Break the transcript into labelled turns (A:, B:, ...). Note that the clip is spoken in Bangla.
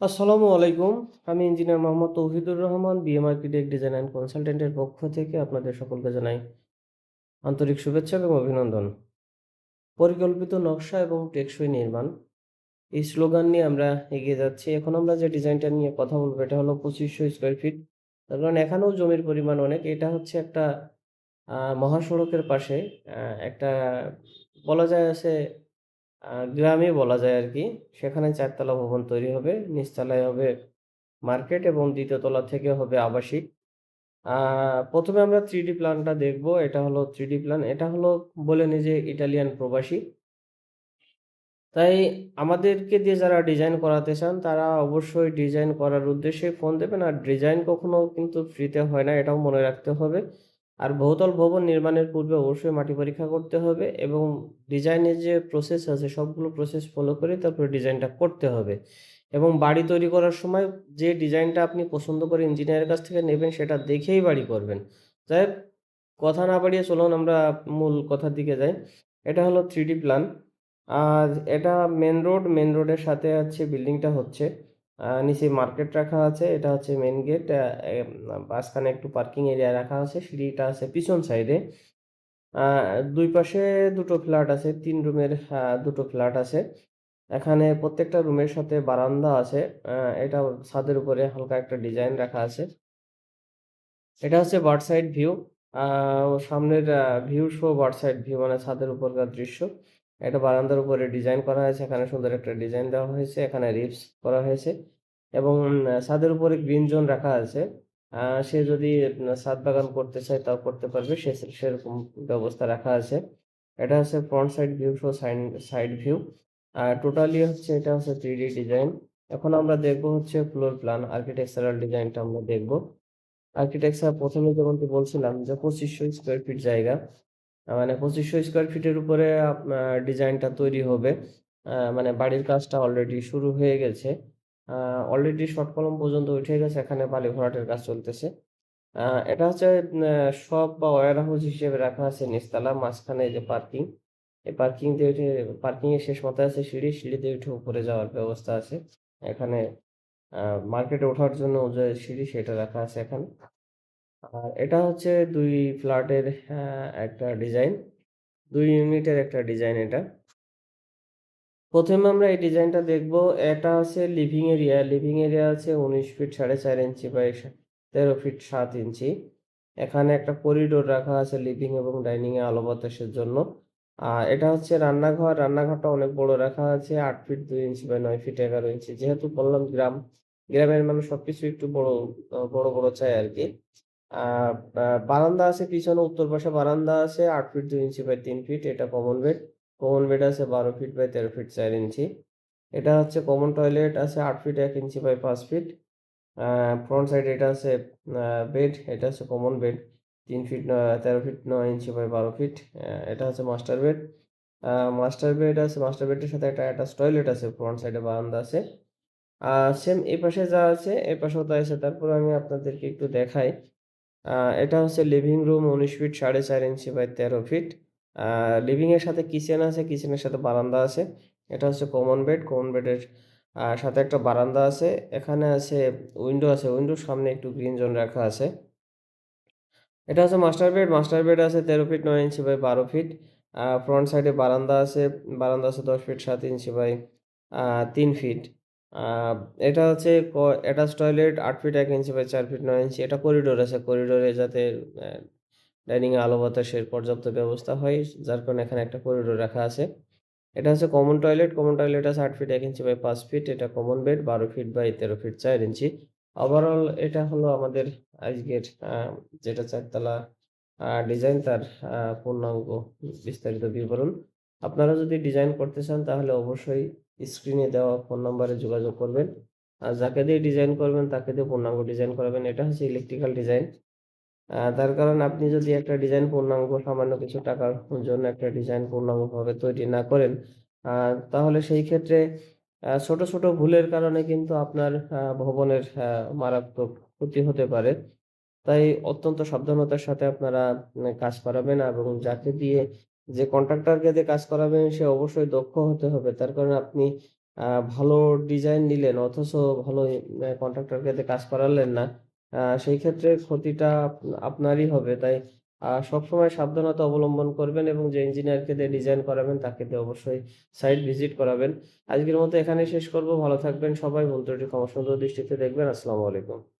A: আসসালামু আলাইকুম। আমি engineer Mohammad Tauhidur Rahman BM architect design and কনসালটেন্টের পক্ষ থেকে আপনাদের সকলকে জানাই আন্তরিক শুভেচ্ছা এবং অভিনন্দন। পরিকল্পিত নকশা এবং টেকসই নির্মাণ। এই স্লোগান নিয়ে আমরা এগিয়ে যাচ্ছি। এখন আমরা যে ডিজাইনটা নিয়ে কথা বলব, এটা হলো পঁচিশশো স্কোয়ার ফিট। তার কারণ এখানেও জমির পরিমাণ অনেক। এটা হচ্ছে একটা মহাসড়কের পাশে একটা, বলা যায় আছে গ্রামে বলা যায় আর কি, সেখানে চারতলা ভবন তৈরি হবে, নিচতলায় হবে মার্কেট এবং দ্বিতীয় তলা থেকে হবে আবাসিক। প্রথমে আমরা থ্রি ডি প্ল্যানটা দেখব, এটা হলো থ্রি ডি প্ল্যান এটা হলো বলে নি যে ইটালিয়ান প্রবাসী। তাই আমাদেরকে দিয়ে যারা ডিজাইন করাতে চান, তারা অবশ্যই ডিজাইন করার উদ্দেশ্যে ফোন দেবেন, আর ডিজাইন কখনো কিন্তু ফ্রিতে হয় না, এটাও মনে রাখতে হবে। আর বহুতল ভবন নির্মাণের পূর্বে অবশ্যই মাটি পরীক্ষা করতে হবে এবং ডিজাইনের যে প্রসেস আছে, সবগুলো প্রসেস ফলো করে তারপরে ডিজাইনটা করতে হবে। এবং বাড়ি তৈরি করার সময় যে ডিজাইনটা আপনি পছন্দ করে ইঞ্জিনিয়ারের কাছ থেকে নেবেন, সেটা দেখেই বাড়ি করবেন। যাই কথা না বাড়িয়ে চলুন আমরা মূল কথার দিকে যাই। এটা হলো থ্রি প্ল্যান আর এটা মেন রোড মেন রোডের সাথে হচ্ছে বিল্ডিংটা হচ্ছে। নিচে মার্কেট রাখা আছে, এটা হচ্ছে মেন গেট মাঝখানে একটু পার্কিং এরিয়া রাখা আছে, সিঁড়িটা আছে পিছন সাইডে দুই পাশে দুটো ফ্ল্যাট আছে, তিন রুমের দুটো ফ্ল্যাট আছে। এখানে প্রত্যেকটা রুমের সাথে বারান্দা আছে এটা ছাদের উপরে হালকা একটা ডিজাইন রাখা আছে। এটা হচ্ছে বার্ড সাইড ভিউ সামনের view show bird side view মানে ছাদের উপরকার দৃশ্য। এটা বারান্দার উপরে ডিজাইন করা হয়েছে, এখানে সুন্দর একটা ডিজাইন দেওয়া হয়েছে, এখানে রিপস করা হয়েছে এবং ছাদের উপরে গ্রিন জোন রাখা আছে। সে যদি ছাদ বাগান করতে চায় তাও করতে পারবে, সে সেরকম ব্যবস্থা রাখা আছে। এটা হচ্ছে front side view show side side view আর টোটালি হচ্ছে, এটা হচ্ছে থ্রি ডি ডিজাইন এখন আমরা দেখব হচ্ছে ফ্লোর প্ল্যান আর্কিটেকচারাল ডিজাইনটা আমরা দেখব। আর্কিটেকচার প্রথমে যেমনটি বলছিলাম যে পঁচিশশো স্কোয়ার ফিট জায়গা। মানে পঁচিশশো স্কোয়ার ফিটের উপরে ডিজাইনটা তৈরি হবে। মানে বাড়ির কাজটা অলরেডি শুরু হয়ে গেছে। অলরেডি শর্ট কলম পর্যন্ত উঠে গেছে, এখানে বালি ভরাটের কাজ চলতেছে। এটা হচ্ছে শপ বা ওয়ার হাউস হিসেবে রাখা আছে নিচতলা, মাঝখানে যে পার্কিং এই পার্কিং দিয়ে উঠে পার্কিং এর শেষ মাথায় আছে সিঁড়ি সিঁড়িতে উঠে উপরে যাওয়ার ব্যবস্থা আছে। এখানে মার্কেটে ওঠার জন্য যে সিঁড়ি, সেটা রাখা আছে এখানে। আর এটা হচ্ছে দুই ফ্ল্যাটের একটা ডিজাইন। দুই ইউনিটের একটা ডিজাইন এটা। প্রথমে আমরা এই ডিজাইনটা দেখব, এটা আছে লিভিং এরিয়া লিভিং এরিয়া আছে উনিশ ফিট সাড়ে চার ইঞ্চি বাই তেরো ফিট সাত ইঞ্চি। এখানে একটা করিডোর রাখা আছে লিভিং এবং ডাইনিং এ আলো বাতাসের জন্য। আর এটা হচ্ছে রান্নাঘর। রান্নাঘরটা অনেক বড় রাখা আছে, আট ফিট দুই ইঞ্চি বাই নয় ফিট এগারো ইঞ্চি। যেহেতু বললাম গ্রাম, গ্রামের মানুষ সবকিছু একটু বড় বড় বড় চায় আর কি বারান্দা আছে পিছনে, উত্তর পাশে বারান্দা আছে, আট ফিট দুই ইঞ্চি বাই তিন ফিট এটা কমন বেড কমন বেড আছে বারো ফিট বাই তেরো ফিট চার ইঞ্চি। এটা হচ্ছে কমন টয়লেট আছে আট ফিট এক ইঞ্চি বাই পাঁচ ফিট ফ্রন্ট সাইড এটা আছে বেড এটা হচ্ছে কমন বেড তিন ফিট তেরো ফিট নয় ইঞ্চি বাই বারো ফিট এটা হচ্ছে মাস্টার বেড মাস্টার বেড আছে মাস্টার বেডের সাথে একটা অ্যাটাচ টয়লেট আছে ফ্রন্ট সাইডে বারান্দা আছে। সেম এই পাশে যা আছে এই পাশেও তাই আছে। তারপর আমি আপনাদেরকে একটু দেখাই। এটা হচ্ছে লিভিং রুম উনিশ ফিট সাড়ে চার ইঞ্চি বাই তেরো ফিট লিভিংয়ের সাথে কিচেন আছে কিচেনের সাথে বারান্দা আছে। এটা হচ্ছে কমন বেড কমন বেডের সাথে একটা বারান্দা আছে। এখানে আছে উইন্ডো আছে উইন্ডোর সামনে একটু গ্রিন জোন রাখা আছে। এটা হচ্ছে মাস্টার বেড মাস্টার বেড আছে তেরো ফিট নয় ইঞ্চি বাই বারো ফিট ফ্রন্ট সাইডে বারান্দা আছে বারান্দা আছে দশ ফিট সাত ইঞ্চি বাই তিন ফিট এটা হচ্ছে অ্যাটাচ টয়লেট আট ফিট এক ইঞ্চি বাই চার ফিট নয় ইঞ্চি এটা করিডোর আছে। করিডোরে যাতে ডাইনিং আলো বাতাসের পর্যাপ্ত ব্যবস্থা হয়, যার কারণে এখানে একটা করিডোর রাখা আছে। এটা হচ্ছে কমন টয়লেট কমন টয়লেট আছে আট ফিট এক ইঞ্চি বাই পাঁচ ফিট এটা কমন বেড বারো ফিট বাই তেরো ফিট চার ইঞ্চি ওভারঅল এটা হলো আমাদের আজকের যেটা চারতলা ডিজাইন তার পূর্ণাঙ্গ বিস্তারিত বিবরণ। আপনারা যদি ডিজাইন করতে চান, তাহলে অবশ্যই স্ক্রিনে দেওয়া ফোন নাম্বারে যোগাযোগ করবেন। আর যাকে দিয়ে ডিজাইন করবেন, তাকে দিয়ে পূর্ণাঙ্গ ডিজাইন করাবেন। এটা হচ্ছে ইলেকট্রিক্যাল ডিজাইন তার কারণ আপনি যদি একটা ডিজাইন পূর্ণাঙ্গ সামান্য কিছু টাকার জন্য একটা ডিজাইন পূর্ণাঙ্গভাবে তৈরি না করেন তাহলে সেই ক্ষেত্রে ছোট ছোট ভুলের কারণে কিন্তু আপনার ভবনের মারাত্মক ক্ষতি হতে পারে। তাই অত্যন্ত সাবধানতার সাথে আপনারা কাজ করাবেন এবং যাকে দিয়ে যে কন্ট্রাক্টরকে দিয়ে কাজ করাবেন, সে অবশ্যই দক্ষ হতে হবে তার কারণে আপনি ভালো ডিজাইন নিলেন, অথচ ভালো কন্ট্রাক্টরকে দিয়ে কাজ করালেন না। সেই ক্ষেত্রে ক্ষতিটা আপনারই হবে। তাই সবসময় সাবধানতা অবলম্বন করবেন এবং যে ইঞ্জিনিয়ারকে দিয়ে ডিজাইন করাবেন, তাকে দিয়ে অবশ্যই সাইট ভিজিট করাবেন। আজকের মতো এখানেই শেষ করব। ভালো থাকবেন সবাই। ত্রুটি ক্ষমা সুন্দর দৃষ্টিতে দেখবেন। আসসালামু আলাইকুম।